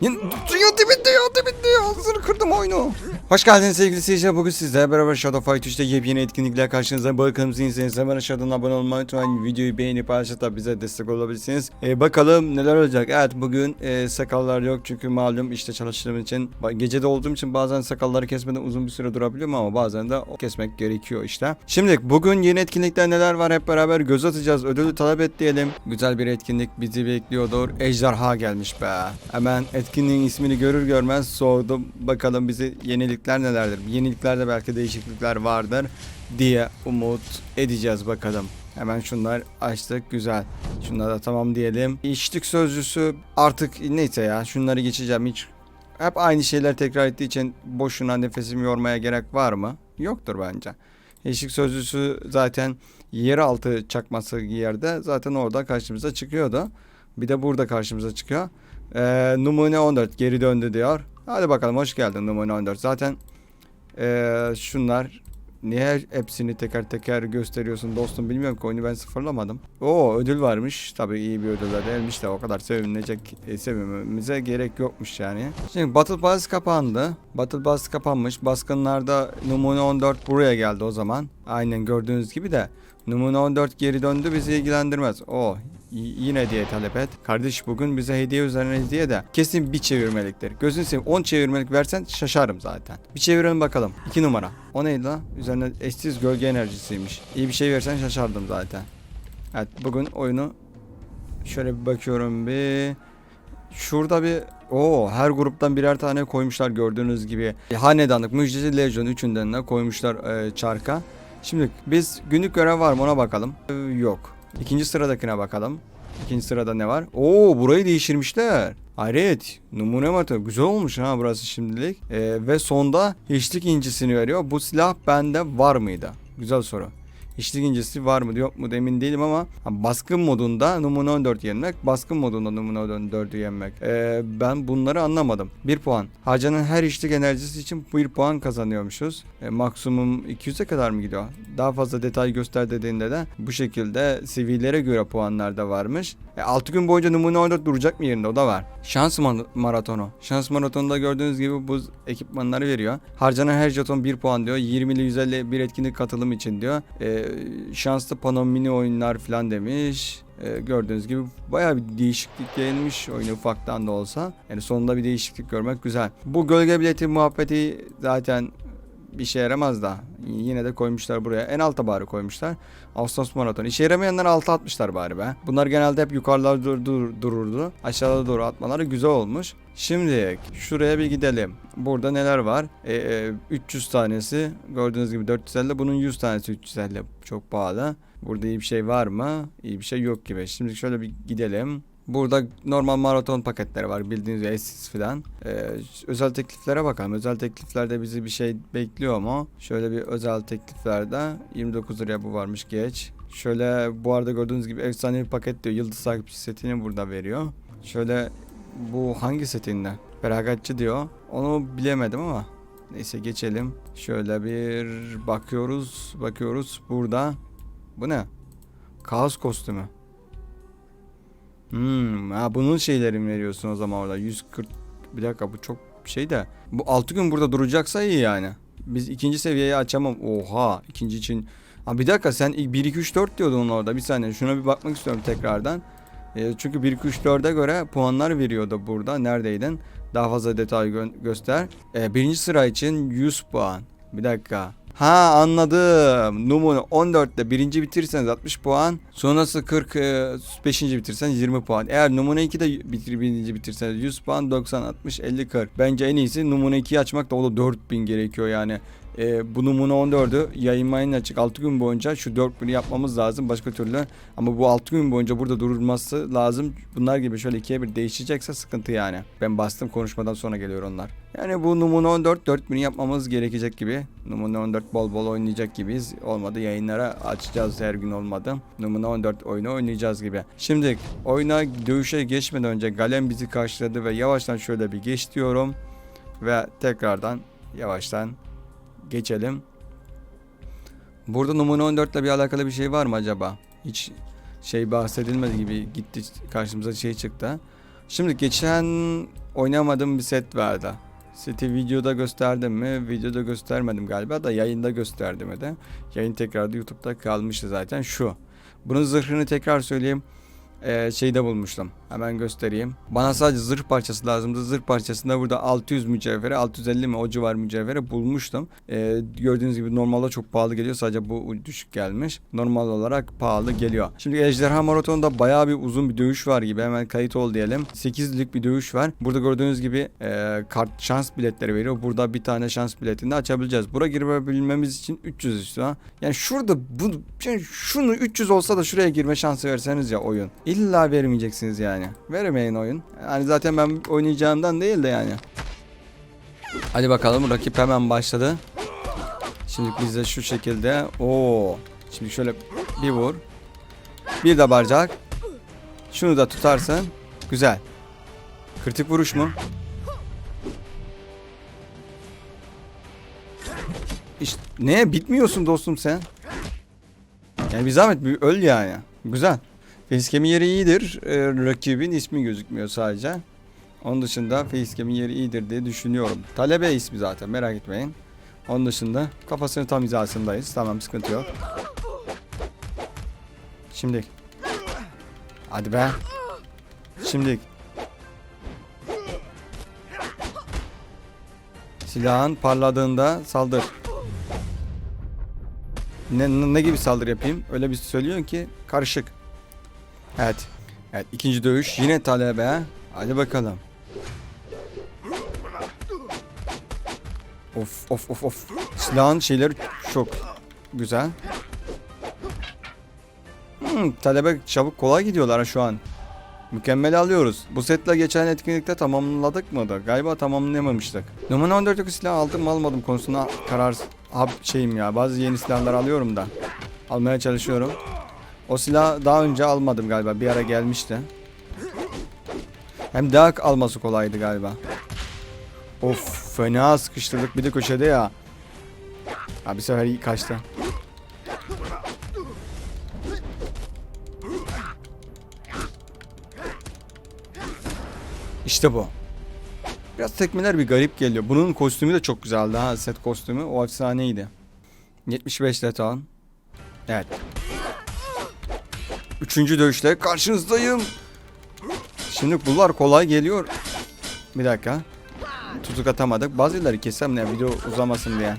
Yine tutuyor dibinde ya dibinde ya. Hızını kırdım oyunu. Hoş geldiniz sevgili seyirciler. Bugün sizlerle beraber Shadow Fight 3'te yepyeni etkinlikler karşınızda. Bakalım sizin hemen aşağıdan abone olmayı unutmayın. Videoyu beğenip paylaşıp bize destek olabilirsiniz. Ee, bakalım neler olacak. Evet bugün e, sakallar yok çünkü malum işte çalıştığım için gecede olduğum için bazen sakalları kesmeden uzun bir süre durabiliyorum ama bazen de kesmek gerekiyor işte. Şimdi bugün yeni etkinlikler neler var hep beraber göz atacağız. Ödülü talep et diyelim. Güzel bir etkinlik bizi bekliyordur. Ejderha gelmiş be. Hemen etkinliğin ismini görür görmez Bakalım bizi yenilikler nelerdir? Yeniliklerde belki değişiklikler vardır diye umut edeceğiz bakalım. Hemen şunlar açtık güzel. Şunlar da tamam diyelim. İçlik sözcüsü artık neyse ya şunları geçeceğim hiç. Hep aynı şeyler tekrar ettiği için boşuna nefesimi yormaya gerek var mı? Yoktur bence. Eşlik sözcüsü zaten yeraltı çakması yerde zaten orada karşımıza çıkıyordu. Bir de burada karşımıza çıkıyor. Ee, numune 14 geri döndü diyor. Hadi bakalım hoş geldin numune 14. Zaten ee, şunlar niye hepsini teker teker gösteriyorsun dostum bilmiyorum ki oyunu ben sıfırlamadım. Oo ödül varmış. Tabii iyi bir ödül de değilmiş de o kadar sevinecek e, sevinmemize gerek yokmuş yani. Şimdi Battle Pass kapandı. Battle Pass kapanmış. Baskınlarda numune 14 buraya geldi o zaman. Aynen gördüğünüz gibi de numune 14 geri döndü bizi ilgilendirmez. O yine diye talep et. Kardeş bugün bize hediye üzerine hediye de kesin bir çevirmeliktir. Gözünü seveyim 10 çevirmelik versen şaşarım zaten. Bir çevirelim bakalım. 2 numara. O neydi lan? Üzerine eşsiz gölge enerjisiymiş. İyi bir şey versen şaşardım zaten. Evet bugün oyunu şöyle bir bakıyorum bir. Şurada bir o her gruptan birer tane koymuşlar gördüğünüz gibi. Hanedanlık, Müjdeci Legion üçünden de koymuşlar e, çarka. Şimdi biz günlük görev var mı ona bakalım. Ee, yok. İkinci sıradakine bakalım. İkinci sırada ne var? Oo burayı değiştirmişler. Hayret. Numune matı. Güzel olmuş ha burası şimdilik. Ee, ve sonda hiçlik incisini veriyor. Bu silah bende var mıydı? Güzel soru. İşlik incisi var mı yok mu emin değilim ama baskın modunda numune 14 yenmek, baskın modunda numune 14'ü yenmek. Ee, ben bunları anlamadım. 1 puan. Harcanan her işlik enerjisi için 1 puan kazanıyormuşuz. Ee, maksimum 200'e kadar mı gidiyor? Daha fazla detay göster dediğinde de bu şekilde seviyelere göre puanlar da varmış. E, 6 gün boyunca numune 14 duracak mı yerinde o da var. Şans ma- maratonu. Şans maratonunda gördüğünüz gibi bu ekipmanları veriyor. Harcanan her jeton 1 puan diyor. 20 ile 150 bir etkinlik katılım için diyor. E, şanslı pano mini oyunlar falan demiş. E, gördüğünüz gibi bayağı bir değişiklik gelmiş oyunu ufaktan da olsa. Yani sonunda bir değişiklik görmek güzel. Bu gölge bileti muhabbeti zaten bir şey yaramaz da yine de koymuşlar buraya. En alta bari koymuşlar. Ağustos maraton. İşe yaramayanlar alta atmışlar bari be. Bunlar genelde hep yukarılarda dur, dur- dururdu. Aşağıda doğru atmaları güzel olmuş. Şimdi şuraya bir gidelim. Burada neler var? E, e, 300 tanesi gördüğünüz gibi 450. Bunun 100 tanesi 350. Çok pahalı. Burada iyi bir şey var mı? İyi bir şey yok gibi. Şimdi şöyle bir gidelim. Burada normal maraton paketleri var bildiğiniz eşsiz filan. Ee, özel tekliflere bakalım. Özel tekliflerde bizi bir şey bekliyor mu? Şöyle bir özel tekliflerde 29 liraya bu varmış geç. Şöyle bu arada gördüğünüz gibi efsane bir paket diyor. Yıldız takipçi setini burada veriyor. Şöyle bu hangi setinde? Feragatçı diyor. Onu bilemedim ama neyse geçelim. Şöyle bir bakıyoruz, bakıyoruz. Burada bu ne? Kaos kostümü. Hmm, ha bunun şeylerini veriyorsun o zaman orada 140 bir dakika bu çok şey de bu 6 gün burada duracaksa iyi yani. Biz ikinci seviyeyi açamam. Oha ikinci için. Ha bir dakika sen ilk 1 2 3 4 diyordun orada. Bir saniye şuna bir bakmak istiyorum tekrardan. E, çünkü 1 2 3 4'e göre puanlar veriyordu burada. Neredeydin? Daha fazla detay gö- göster. E, birinci sıra için 100 puan. Bir dakika. Ha anladım. Numune 14'te birinci bitirirseniz 60 puan. Sonrası 45. bitirirseniz 20 puan. Eğer numune 2'de bitir, birinci bitirseniz 100 puan 90 60 50 40. Bence en iyisi numune 2'yi açmak da o da 4000 gerekiyor yani. Ee, bu numune 14'ü yayınmayın açık 6 gün boyunca şu 4000'i yapmamız lazım başka türlü. Ama bu 6 gün boyunca burada durulması lazım. Bunlar gibi şöyle ikiye bir değişecekse sıkıntı yani. Ben bastım konuşmadan sonra geliyor onlar. Yani bu numune 14 4000'i yapmamız gerekecek gibi. Numune 14 bol bol oynayacak gibiyiz. Olmadı yayınlara açacağız her gün olmadı. Numune 14 oyunu oynayacağız gibi. Şimdi oyuna dövüşe geçmeden önce Galen bizi karşıladı ve yavaştan şöyle bir geç diyorum. Ve tekrardan yavaştan geçelim. Burada numune 14 ile bir alakalı bir şey var mı acaba? Hiç şey bahsedilmedi gibi gitti karşımıza şey çıktı. Şimdi geçen oynamadığım bir set vardı. Seti videoda gösterdim mi? Videoda göstermedim galiba da yayında gösterdim de. Yayın tekrarda YouTube'da kalmıştı zaten şu. Bunun zırhını tekrar söyleyeyim. Ee, şeyde bulmuştum. Hemen göstereyim. Bana sadece zırh parçası lazımdı. Zırh parçasında burada 600 mücevhere, 650 mi o civar mücevhere bulmuştum. Ee, gördüğünüz gibi normalde çok pahalı geliyor. Sadece bu düşük gelmiş. Normal olarak pahalı geliyor. Şimdi Ejderha Maratonu'nda bayağı bir uzun bir dövüş var gibi. Hemen kayıt ol diyelim. 8'lik bir dövüş var. Burada gördüğünüz gibi e, kart şans biletleri veriyor. Burada bir tane şans biletini açabileceğiz. Bura girebilmemiz için 300 işte. ha. Yani şurada bu yani şunu 300 olsa da şuraya girme şansı verseniz ya oyun. İlla vermeyeceksiniz yani. Veremeyin oyun. Yani zaten ben oynayacağımdan değil de yani. Hadi bakalım rakip hemen başladı. Şimdi biz de şu şekilde. Oo. Şimdi şöyle bir vur. Bir de barcak. Şunu da tutarsın. Güzel. Kritik vuruş mu? İşte ne bitmiyorsun dostum sen? Yani bir zahmet bir öl yani. Güzel. Facecam'in yeri iyidir. Ee, rakibin ismi gözükmüyor sadece. Onun dışında Facecam'in yeri iyidir diye düşünüyorum. Talebe ismi zaten merak etmeyin. Onun dışında kafasının tam hizasındayız. Tamam sıkıntı yok. Şimdi. Hadi be. Şimdi. Silahın parladığında saldır. Ne, ne gibi saldırı yapayım? Öyle bir söylüyorsun ki karışık. Evet. Evet ikinci dövüş yine talebe. Hadi bakalım. Of of of of. Silahın şeyleri çok güzel. Hmm, talebe çabuk kolay gidiyorlar şu an. Mükemmel alıyoruz. Bu setle geçen etkinlikte tamamladık mı da? Galiba tamamlayamamıştık. Numara 14'teki silah aldım mı almadım konusunda karar şeyim ya. Bazı yeni silahlar alıyorum da. Almaya çalışıyorum. O silah daha önce almadım galiba. Bir ara gelmişti. Hem daha alması kolaydı galiba. Of fena sıkıştırdık bir de köşede ya. Ha bir sefer kaçtı. İşte bu. Biraz tekmeler bir garip geliyor. Bunun kostümü de çok güzeldi ha set kostümü. O efsaneydi. 75 leton. Evet. Üçüncü dövüşle karşınızdayım. Şimdi bunlar kolay geliyor. Bir dakika. Tutuk atamadık. Bazıları kesem ne video uzamasın diye.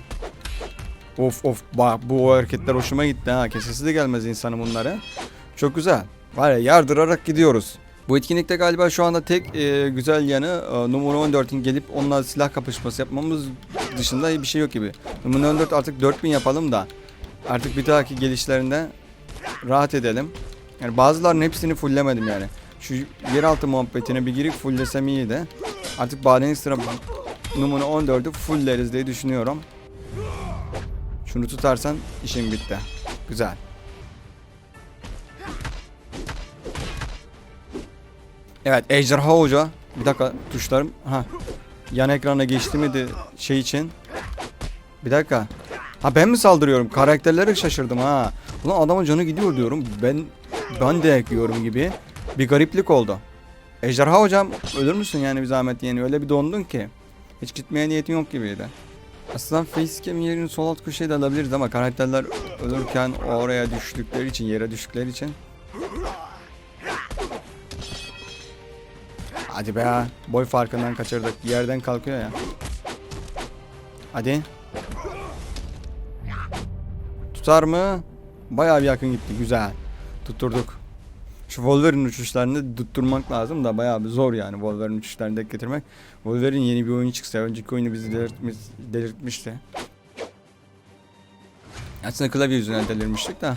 Of of bak bu hareketler hoşuma gitti ha. Kesesi de gelmez insanın bunları. Çok güzel. Var ya yardırarak gidiyoruz. Bu etkinlikte galiba şu anda tek e, güzel yanı e, numara 14'ün gelip onunla silah kapışması yapmamız dışında bir şey yok gibi. Numara 14 artık 4000 yapalım da artık bir dahaki gelişlerinde rahat edelim. Yani bazılarının hepsini fulllemedim yani. Şu yeraltı muhabbetine bir girip fulllesem iyiydi. Artık Baden sıra numara 14'ü fullleriz diye düşünüyorum. Şunu tutarsan işim bitti. Güzel. Evet Ejderha Hoca. Bir dakika tuşlarım. Ha. Yan ekrana geçti mi de şey için. Bir dakika. Ha ben mi saldırıyorum? Karakterlere şaşırdım ha. Ulan adamın canı gidiyor diyorum. Ben ben de ekliyorum gibi. Bir gariplik oldu. Ejderha hocam ölür müsün yani bir zahmet yani öyle bir dondun ki. Hiç gitmeye niyetin yok gibiydi. Aslında facecam yerini sol alt köşeye de alabiliriz ama karakterler ölürken oraya düştükleri için yere düştükleri için. Hadi be boy farkından kaçırdık. Yerden kalkıyor ya. Hadi. Tutar mı? Bayağı bir yakın gitti. Güzel. Tutturduk. Şu Wolverine uçuşlarını tutturmak lazım da bayağı bir zor yani Wolverine uçuşlarını denk getirmek. Wolverine yeni bir oyun çıksa önceki oyunu bizi delirtmiş, delirtmişti. Aslında klavye yüzünden delirmiştik de.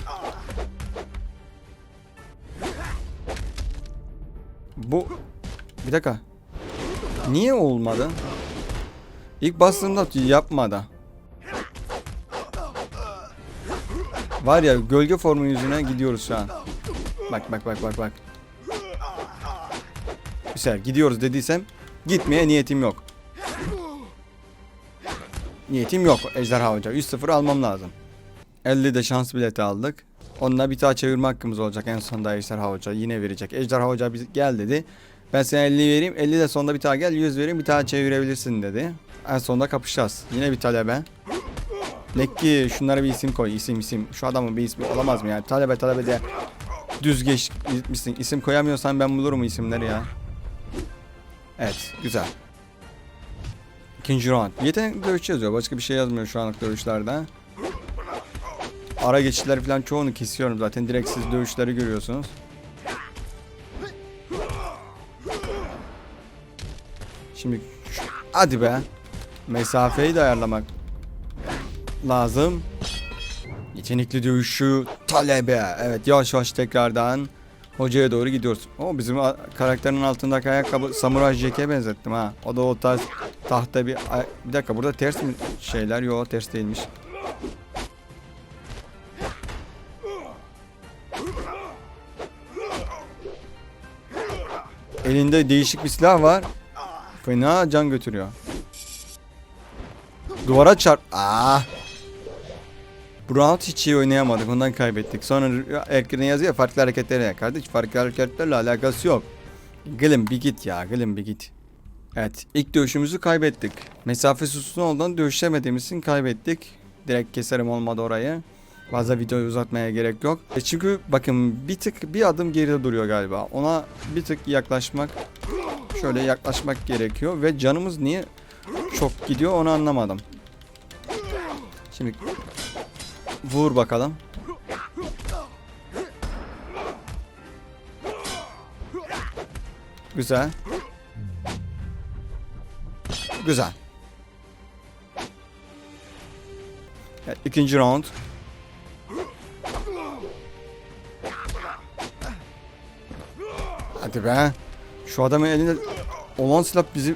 Bu bir dakika. Niye olmadı? İlk bastığımda yapmadı. Var ya gölge formu yüzüne gidiyoruz şu an. Bak bak bak bak bak. Güzel gidiyoruz dediysem gitmeye niyetim yok. Niyetim yok Ejderha Hoca. 100-0 almam lazım. 50 de şans bileti aldık. Onunla bir daha çevirme hakkımız olacak en sonunda Ejderha Hoca. Yine verecek. Ejderha Hoca biz gel dedi. Ben sana 50 vereyim 50 de sonunda bir tane gel 100 vereyim bir tane çevirebilirsin dedi. En sonunda kapışacağız. Yine bir talebe. Lekki şunlara bir isim koy isim isim. Şu adamın bir ismi olamaz mı ya? Talebe talebe de düz geç gitmişsin. İsim koyamıyorsan ben bulurum isimleri ya. Evet güzel. İkinci round. Yetenek dövüş yazıyor. Başka bir şey yazmıyor şu anlık dövüşlerde. Ara geçişler falan çoğunu kesiyorum zaten. Direkt siz dövüşleri görüyorsunuz. Şimdi hadi be. Mesafeyi de ayarlamak lazım. Yetenekli dövüşü talebe. Evet yavaş yavaş tekrardan hocaya doğru gidiyoruz. O bizim karakterin altındaki ayakkabı samuray Jack'e benzettim ha. O da o tarz tahta bir bir dakika burada ters mi şeyler? Yok ters değilmiş. Elinde değişik bir silah var. Fena can götürüyor. Duvara çarp. Ah. Bu hiç iyi oynayamadık. Ondan kaybettik. Sonra ekrana yazıyor farklı hareketleri ya. Kardeş farklı hareketlerle alakası yok. Gülüm bir git ya. Gülüm bir git. Evet. ilk dövüşümüzü kaybettik. Mesafe sussun olduğundan dövüşemediğimiz kaybettik. Direkt keserim olmadı orayı. Fazla videoyu uzatmaya gerek yok. E çünkü bakın bir tık bir adım geride duruyor galiba. Ona bir tık yaklaşmak şöyle yaklaşmak gerekiyor ve canımız niye çok gidiyor onu anlamadım. Şimdi vur bakalım. Güzel. Güzel. Evet, ikinci round. Hadi be. Şu adamın elinde olan silah bizi...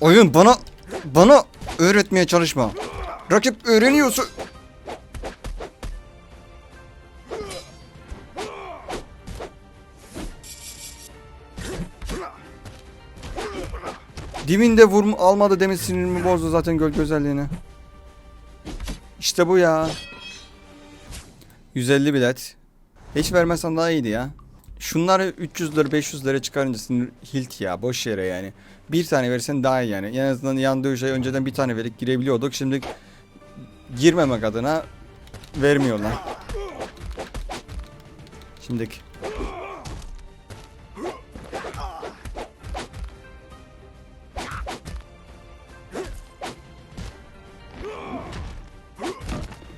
Oyun bana bana öğretmeye çalışma. Rakip öğreniyorsa Dibinde vurma almadı demin sinirimi bozdu zaten gölge özelliğini. İşte bu ya. 150 bilet. Hiç vermesen daha iyiydi ya. Şunları 300 lira 500 lira çıkarınca sinir hilt ya boş yere yani. Bir tane versen daha iyi yani. En azından yan dövüşe önceden bir tane verip girebiliyorduk. Şimdi girmemek adına vermiyorlar. Şimdiki.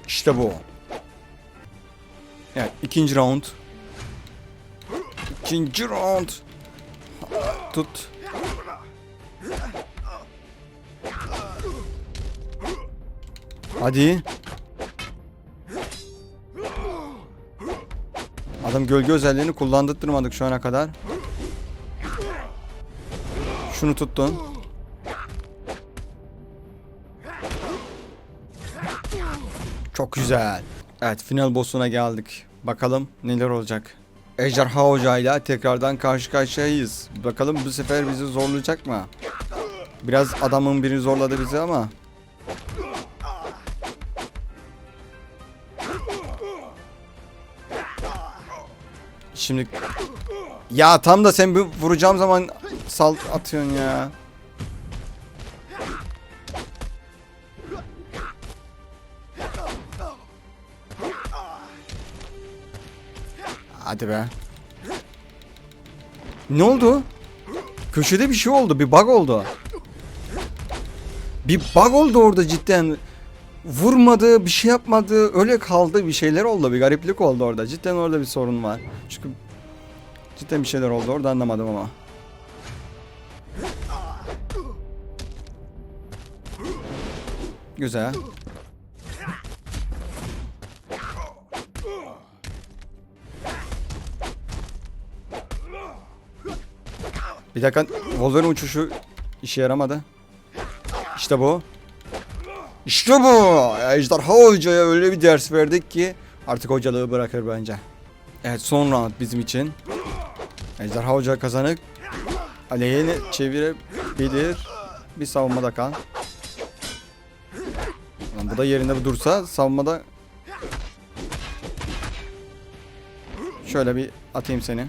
İşte bu. Evet ikinci round. İkinci round. Tut. Hadi. Adam gölge özelliğini kullandırtmadık şu ana kadar. Şunu tuttun. Çok güzel. Evet final boss'una geldik. Bakalım neler olacak. Ejderha Hoca ile tekrardan karşı karşıyayız. Bakalım bu sefer bizi zorlayacak mı? Biraz adamın biri zorladı bizi ama. Şimdi ya tam da sen bir vuracağım zaman sal atıyorsun ya. Hadi be. Ne oldu? Köşede bir şey oldu. Bir bug oldu. Bir bug oldu orada cidden. Vurmadı, bir şey yapmadı. Öyle kaldı. Bir şeyler oldu. Bir gariplik oldu orada. Cidden orada bir sorun var. Çünkü cidden bir şeyler oldu orada anlamadım ama. Güzel. Bir dakika Wolverine uçuşu işe yaramadı. İşte bu. İşte bu. Ejderha Hoca'ya öyle bir ders verdik ki artık hocalığı bırakır bence. Evet son round bizim için. Ejderha Hoca kazanık. Aleyhine çevirebilir. Bir savunmada kal. Bu da yerinde dursa savunmada Şöyle bir atayım seni.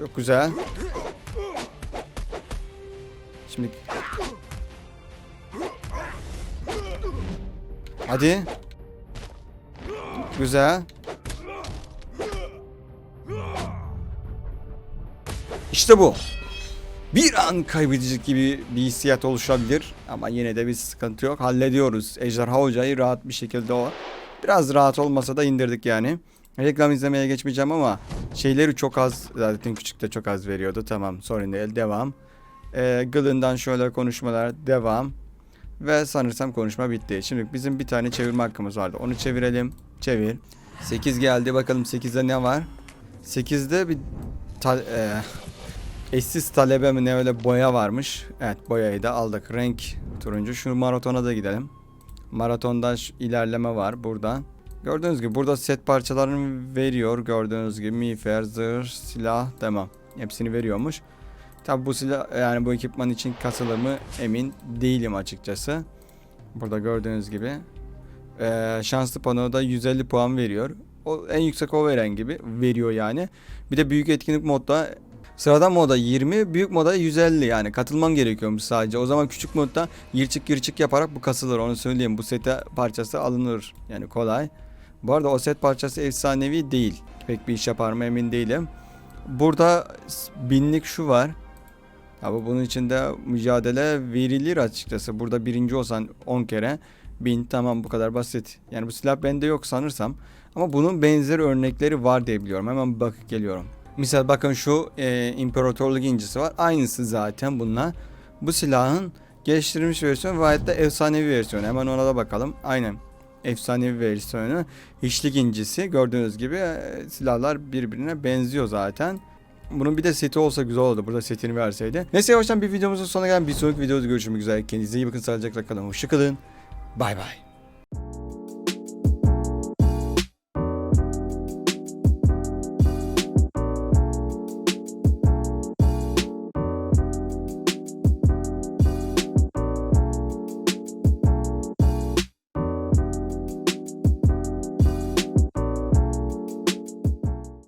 Çok güzel. Şimdi Hadi. Güzel. İşte bu. Bir an kaybedecek gibi bir hissiyat oluşabilir ama yine de bir sıkıntı yok. Hallediyoruz. Ejderha Hoca'yı rahat bir şekilde o. Biraz rahat olmasa da indirdik yani. Reklam izlemeye geçmeyeceğim ama şeyleri çok az zaten küçükte çok az veriyordu. Tamam sorun değil devam. Ee, Gılından şöyle konuşmalar devam. Ve sanırsam konuşma bitti. Şimdi bizim bir tane çevirme hakkımız vardı. Onu çevirelim. Çevir. 8 geldi. Bakalım 8'de ne var? 8'de bir ta- e, eşsiz talebe mi ne öyle boya varmış. Evet boyayı da aldık. Renk turuncu. Şu maratona da gidelim. Maratonda ilerleme var burada. Gördüğünüz gibi burada set parçalarını veriyor. Gördüğünüz gibi miğfer, zırh, silah, demem. Hepsini veriyormuş. Tabi bu silah yani bu ekipman için kasılır mı emin değilim açıkçası. Burada gördüğünüz gibi eee, şanslı panoda 150 puan veriyor. O en yüksek o veren gibi veriyor yani. Bir de büyük etkinlik modda sıradan moda 20, büyük moda 150 yani katılman gerekiyormuş sadece. O zaman küçük modda gir çık gir çık yaparak bu kasılır onu söyleyeyim. Bu sete parçası alınır yani kolay. Bu arada o set parçası efsanevi değil. Pek bir iş yapar mı emin değilim. Burada binlik şu var. Ama bunun içinde mücadele verilir açıkçası. Burada birinci olsan 10 kere bin tamam bu kadar basit. Yani bu silah bende yok sanırsam. Ama bunun benzeri örnekleri var diye biliyorum. Hemen bakıp geliyorum. Misal bakın şu e, imparatorluk incisi var. Aynısı zaten bununla. Bu silahın geliştirilmiş versiyonu ve hatta efsanevi versiyonu. Hemen ona da bakalım. Aynen. Efsanevi versiyonu. Hiçlik incisi. Gördüğünüz gibi e, silahlar birbirine benziyor zaten. Bunun bir de seti olsa güzel olurdu. Burada setini verseydi. Neyse yavaştan bir videomuzun sonuna gelen bir sonraki videoda görüşmek üzere. Kendinize iyi bakın. Sağlıcakla kalın. Hoşçakalın. Bay bay.